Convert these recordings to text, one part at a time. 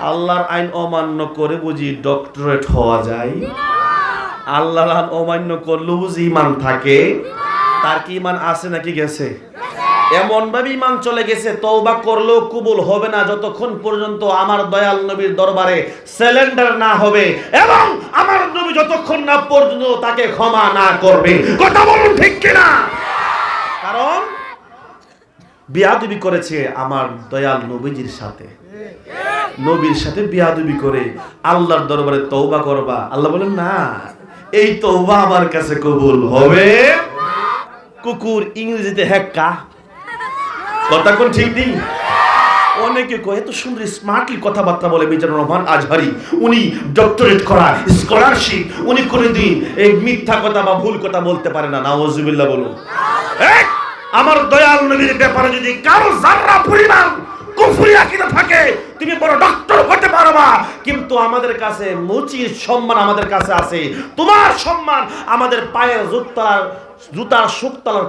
আল্লাহর আইন অমান্য করে বুঝি ডক্টরেট হওয়া যায়। আল্লাহর আইন অমান্য করলেও বুঝি ইমান থাকে। তার কি ইমান আছে নাকি গেছে? এমন ভাবে ইমান চলে গেছে, তওবা করলেও কবুল হবে না যতক্ষণ পর্যন্ত আমার দয়াল নবীর দরবারে সিলিন্ডার না হবে এবং আমার নবী যতক্ষণ না পর্যন্ত তাকে ক্ষমা না করবে। কথা বলুন ঠিক কিনা? কারণ বিয়াদবি করেছে আমার দয়াল নবীজির সাথে। নবীর সাথে বিয়াদবি করে, আল্লাহর দরবারে তওবা করবা। আল্লাহ বলেন, না, এই তওবা আমার কাছে কবুল হবে। কুকুর ইংরেজিতে হ্যাক্কা। কথা কোন ঠিক নেই? অনেকে কয়, এত সুন্দর, স্মার্টলি কথাবার্তা বলে মিজানুর রহমান আজহারি। উনি ডক্টরেট করা, স্কলারশিপ। উনি কোনোদিন এই মিথ্যা কথা বা ভুল কথা বলতে পারে না। নাওয়াজুবিল্লাহ বলুন। আমার দয়াল নবীর ব্যাপারে যদি কারও জাররা পরিমাণ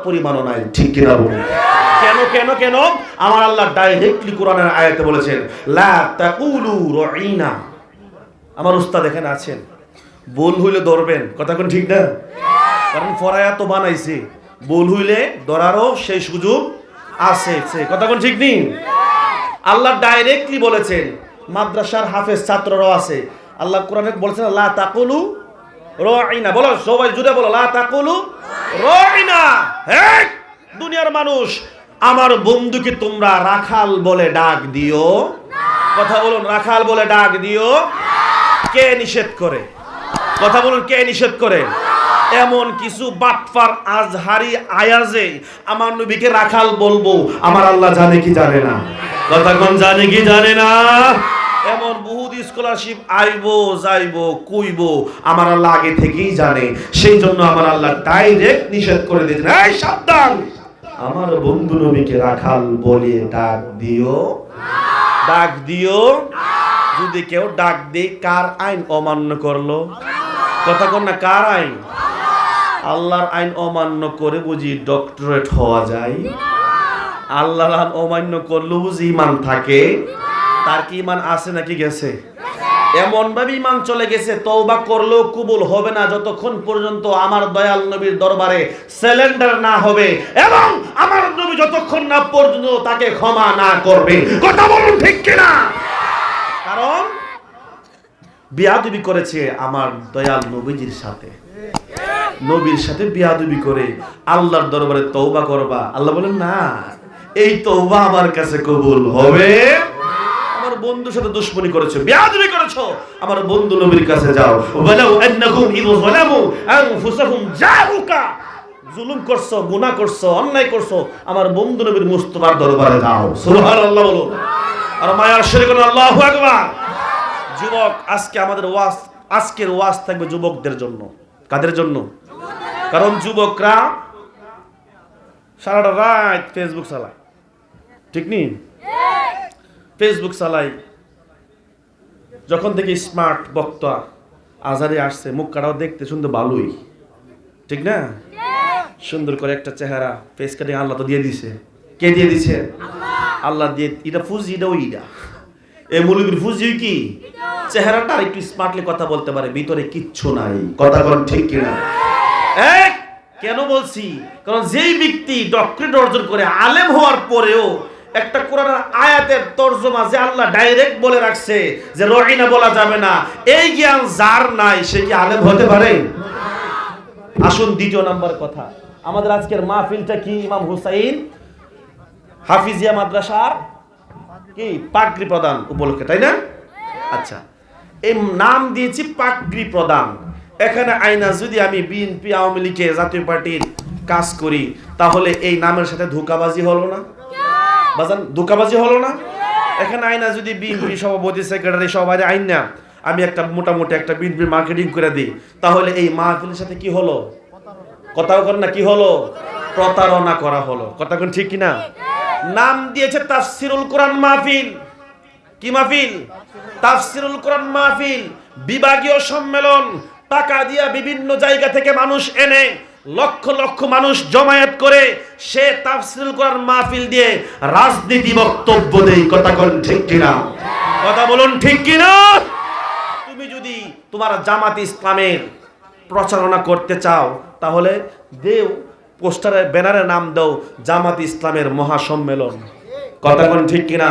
পরিমাণও নাই। ঠিক বলুন? কেন কেন কেন? আমার আল্লাহ ডাইরেক্টলি কোরআনের আয়াতে বলেছেন আমার উস্তাদ এখানে আছেন। বল হইলে ধরবেন। কথা কোন ঠিক না? কারণ ফরায়া তো বানাইছে। বল হইলে ধরারও সেই সুযোগ আছে কথা কোন ঠিক নেই? আল্লাহ ডাইরেক্টলি বলেছেন, মাদ্রাসার হাফেজ ছাত্ররাও আছে। আল্লাহ কোরআনে বলেছেন, লা তাকুলু রাইনা। বলো, সবাই জুড়ে বলো, লা তাকুলু রাইনা। হ্যাঁ দুনিয়ার মানুষ, আমার বন্ধুকে তোমরা রাখাল বলে ডাক দিও। কথা বলুন, রাখাল বলে ডাক দিও। কে নিষেধ করে? কথা বলুন, কে নিষেধ করে? এমন কিছু বাটফার, আজহারি আয়াজে আমার নবীকে রাখাল বলব, আমার আল্লাহ জানে কি জানে না। কোন জানে কি জানে না? এমন বহুত স্কলারশিপ আইবো, যাইবো, কইবো, আমার আগে থেকেই জানে। সেই জন্য আমার আল্লাহ ডাইরেক্ট নিষেধ করে দিয়েছেন। এই, সাবধান! আমার বন্ধু নবীকে রাখাল বলে ডাক দিও। ডাক দিও। যদি কেউ ডাক দেয়, কার আইন অমান্য করল? কথা কর না কার আইন? আল্লাহর আইন অমান্য করে বুঝি ডক্টরেট হওয়া যায়? আল্লাহর আইন অমান্য করলেও বুঝি ইমান থাকে, তার কি ইমান আছে নাকি গেছে? এমন ভাবে ইমান চলে গেছে, তওবা করলেও কবুল হবে না যতক্ষণ পর্যন্ত আমার দয়াল নবীর দরবারে সিলিন্ডার না হবে এবং আমার নবী যতক্ষণ না পর্যন্ত তাকে ক্ষমা না করবে। কথা বলুন ঠিক কিনা? কারণ বিয়াদবি করেছে আমার দয়াল নবীজির সাথে। নবীর সাথে বিয়াদবি করে আল্লাহর দরবারে তওবা করবা। আল্লাহ বলেন, না। এই তওবা আমার কাছে কবুল হবে। আমার বন্ধুর সাথে বন্ধু নবীর মুস্তাফার দরবারে যাও। আর মায়ার যুবক, আজকে আমাদের ওয়াজ আজকের ওয়াজ থাকবে যুবকদের জন্য। কাদের জন্য? কারণ যুবকরা সারাটা রাত ফেসবুক চালায়। ঠিক নি? ফেসবুক চালাই। যখন দেখি স্মার্ট বক্তা আজারে আসছে মুখ কাটাও দেখতে শুনতে ভালোই ঠিক না? সুন্দর করে একটা চেহারা ফেস কাটিং আল্লাহ তো দিয়ে দিছে। কে দিয়ে দিছে? আল্লাহ দিয়ে, এটা ফুজি এটা ওইটা এই মুলুগির ফুজি কি? চেহারাটা একটু স্মার্টলি কথা বলতে পারে, ভিতরে কিচ্ছু নাই। কথা বলেন ঠিক কিনা? কেন বলছি? কারণ যেই ব্যক্তি ডক্টরেট অর্জন করে, আলেম হওয়ার পরেও একটা কোরআনের আয়াতের তর্জমা যে আল্লাহ ডাইরেক্ট বলে রাখছে যে রহিনা বলা যাবে না। এই জ্ঞান যার নাই, সে কি আলেম হতে পারে? আসুন দ্বিতীয় নাম্বার কথা। আমাদের আজকের মাহফিলটা কি, ইমাম হুসাইন? হাফিজিয়া মাদ্রাসার কি? পাগড়ি প্রদান উপলক্ষে, তাই না? আচ্ছা। এই নাম দিয়েছি পাগড়ি প্রদান। এখানে আইনা যদি আমি বিএনপি, আওয়ামী লীগের জাতীয় পার্টির কাজ করি, তাহলে এই নামের সাথে ধোকাবাজি হলো না? বাজান, ধোকাবাজি হলো না? এখানে আইনা যদি বিএনপি সভাপতি, সেক্রেটারি সবাই আইন না আমি একটা মোটামুটি একটা বিএনপি মার্কেটিং করে দিই। তাহলে এই মাহফিলের সাথে কি হলো? কথাও কর না, কি হলো? প্রতারণা করা হলো। কথা কোন ঠিক কিনা? নাম দিয়েছে তাফসিরুল কোরআন মাহফিল। কি মাহফিল? তাফসিরুল কোরআন মাহফিল। বিভাগীয় সম্মেলন। টাকা দিয়া বিভিন্ন জায়গা থেকে মানুষ এনে লক্ষ লক্ষ মানুষ জমায়েত করে সে তাফসিল করার মাহফিল দিয়ে রাজনীতি বক্তব্য দেই। কথা কোন ঠিক কিনা? কথা বলুন ঠিক কিনা? তুমি যদি তোমার জামাত ইসলামের প্রচারণা করতে চাও, তাহলে দেও, পোস্টারে, ব্যানারে নাম দাও, জামাত ইসলামের মহাসম্মেলন। কথা কোন ঠিক কিনা?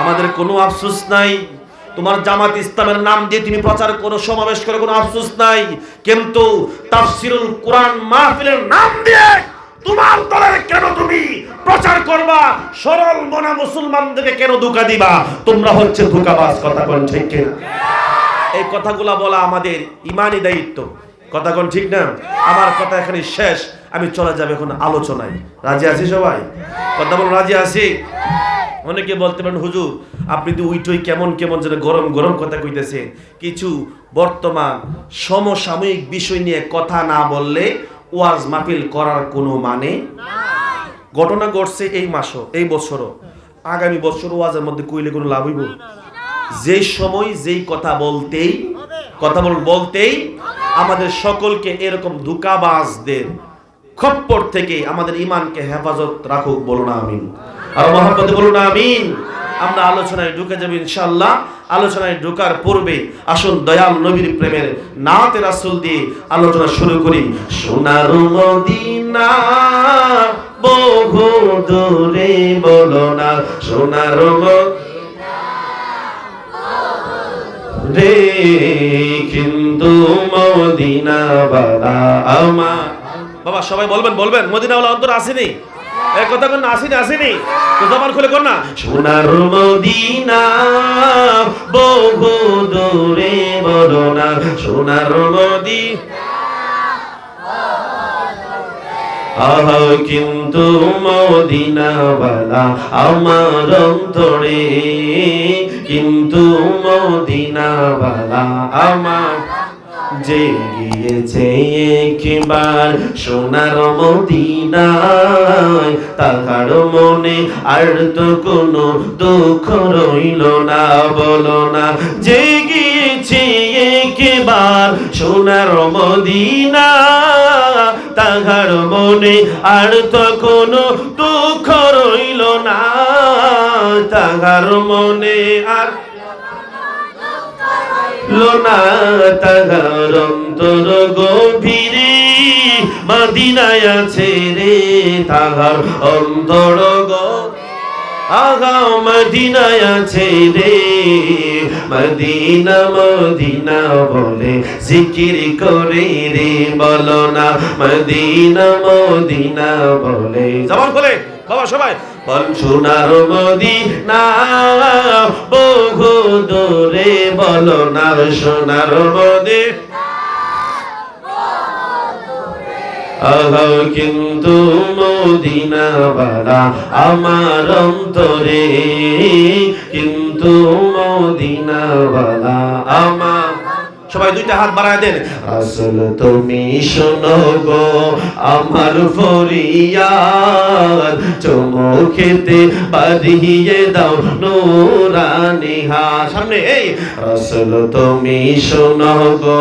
আমাদের কোনো আফসোস নাই। তোমার জামাত ইসলামের নাম দিয়ে তুমি প্রচার করো সমাবেশ করে কোনো আফসোস নাই। কিন্তু তাফসিরুল কোরআন মাহফিলের নাম দিয়ে তোমার দলের কেন তুমি প্রচার করবা? সরল মনা মুসলমানদেরকে কেন ধোকা দিবা? তোমরা হচ্ছে ধোকাবাজ, কথা কোন ঠিক কিনা? এই কথাগুলা বলা আমাদের ইমানই দায়িত্ব। কথা কোন ঠিক না? আমার কথা এখানে শেষ। আমি চলে যাবে এখন আলোচনায়। রাজি আছি সবাই? কথা বল রাজি আছি? অনেকে বলতে পারেন, হুজুর, আপনি তো উইটই কেমন কেমন যেন গরম গরম কথা কইতেছেন কিছু বর্তমান সমসাময়িক বিষয় নিয়ে কথা না বললে ওয়াজ মাহফিল করার কোনো মানে ঘটনা ঘটছে এই মাসও, এই বছরও। আগামী বছর ওয়াজের মধ্যে কইলে কোনো লাভ হইব? যেই সময় যেই কথা বলতেই, কথা বল বলতেই আমাদের সকলকে এরকম ধোকাবাজদের খপ্পর থেকে আমাদের ইমানকে হেফাজত রাখুক, বলুন, আমিন। আর মহাব্বতে বলুন আমিন। আমরা আলোচনায় ঢুকে যাব ইনশাল্লাহ আলোচনায় ঢোকার পূর্বে আসুন দয়াল নবীর প্রেমের নাতে রাসুল দিয়ে আলোচনা শুরু করি। সোনার মদিনা বহু দূরে বলো না, সোনার রে কিন্তু মদিনা বালা আমার বাবা, সবাই বলবেন বলবেন, মদিনাওয়ালা অন্তর আসেনি? এক কথা কোন আসেনি আসেনি। তো জবান খুলে কোন না। সোনার মদিনা, বহু দূরে সোনার মদিনা, আহ, কিন্তু মদিনাওয়ালা আমার অন্তরে। কিন্তু মদিনাওয়ালা আমার যে গিয়েছে একবার সোনার মদিনায় তাহার মনে আর তো কোনো দুঃখ রইল না। বলো না যে গিয়েছে একবার সোনার মদিনা তাহার মনে আর তো কোনো দুঃখ রইল না। তাহার মনে আর লোনা তাহার অন্তর গভীরে মাদিনায় আছে রে তাহার অন্তর গভীরে আগা মদিনায় আছে রে, মদিনা মদিনা বলে জিকির করে রে, বলো না, মদিনা মদিনা বলে। জবান খোলে বাবা সবাই। মদিনা, বহু দূরে বলো না সোনার মদিনা। আগাও কিন্তু মদিনাওয়ালা আমার অন্তরে, কিন্তু মদিনাওয়ালা আমার সবাই দুইটা হাত বাড়ায় দেন। আসল তুমি শোনো গো, আমার ফরিয়াদ চমকেতে বাড়িয়ে দাও নোরানি হা। সামনে, এই। আসল তুমি শোনো গো,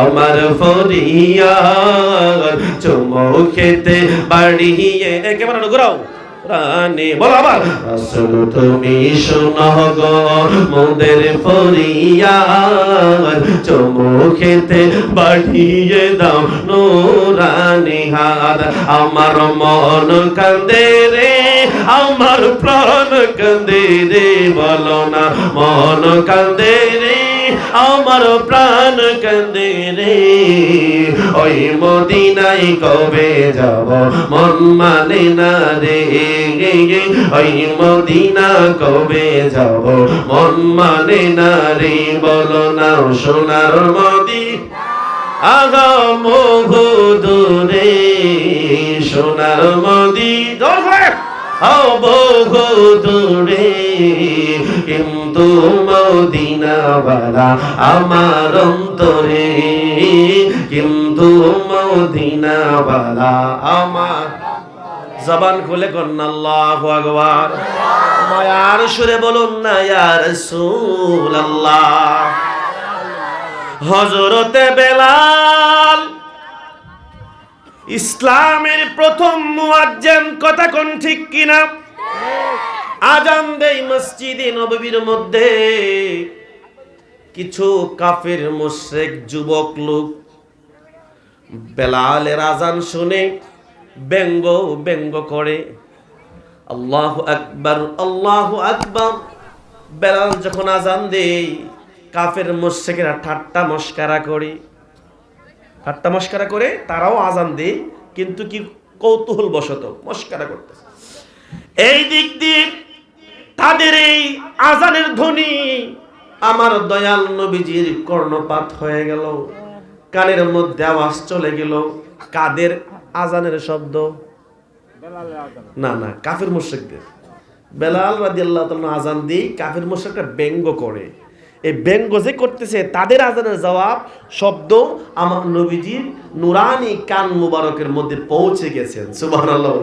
আমার ফরিয়াদ চমকেতে বাড়িয়ে একেবারে ঘুরাও। রানে বলো আবার। আসল তুমি শোনো গো, মোদের ফরিয়াদ চমকেতে বাড়িয়ে দাও নোরানি হাত। আমার মন কান্দে রে, আমার প্রাণ কান্দে রে, বলো না, মন কান্দে রে। আমার প্রাণ কান্দে রে। ওই মদিনাই কবে যাব? মন মানে না রে। ওই মদিনা কবে যাব? মন মানে না রে। বলো না সোনার মদি। আগা মোঘ দূরে সোনার মদি। দরকার বহু দূরে। কিন্তু মদিনাওয়ালা আমার অন্তরে। কিন্তু মদিনাওয়ালা আমার জবান খুলে কন্যা আল্লাহু আকবার। মায়ার সুরে বলুন না, ইয়া রাসূলুল্লাহ। হযরতে বেলাল ইসলামের প্রথম মুয়াজ্জিন কথা কোন ঠিক কিনা? আজান দেই মসজিদে নববীর মধ্যে কিছু কাফের, মুশরিক, যুবক, লোক, বেলালের আজান শুনে ব্যঙ্গ ব্যঙ্গ করে, আল্লাহ আকবার আল্লাহ আকবার। বেলাল যখন আজান দেই কাফের, মুশরিকেরা ঠাট্টা মস্কারা করে। ঠাট্টা মস্কারা করে তারাও আজান দেয়, কিন্তু কি কৌতূহল বশত মস্কারা করতেছে। এই দিক দিয়ে তাদের এই আজানের ধ্বনি আমার দয়াল নবীজির কর্ণপাত হয়ে গেল। কানের মধ্যে আওয়াজ চলে গেল। কাদের আজানের শব্দ? না না, কাফের মুশরিকদের। বেলাল রাদিয়াল্লাহু তাআলা আজান দিয়ে কাফের মুশরিকরা ব্যঙ্গ করে। এই ব্যঙ্গ যে করতেছে, তাদের আজানের জবাব শব্দ আমার নবীজির নুরানি কান মুবারকের মধ্যে পৌঁছে গেছেন। সুবহানাল্লাহ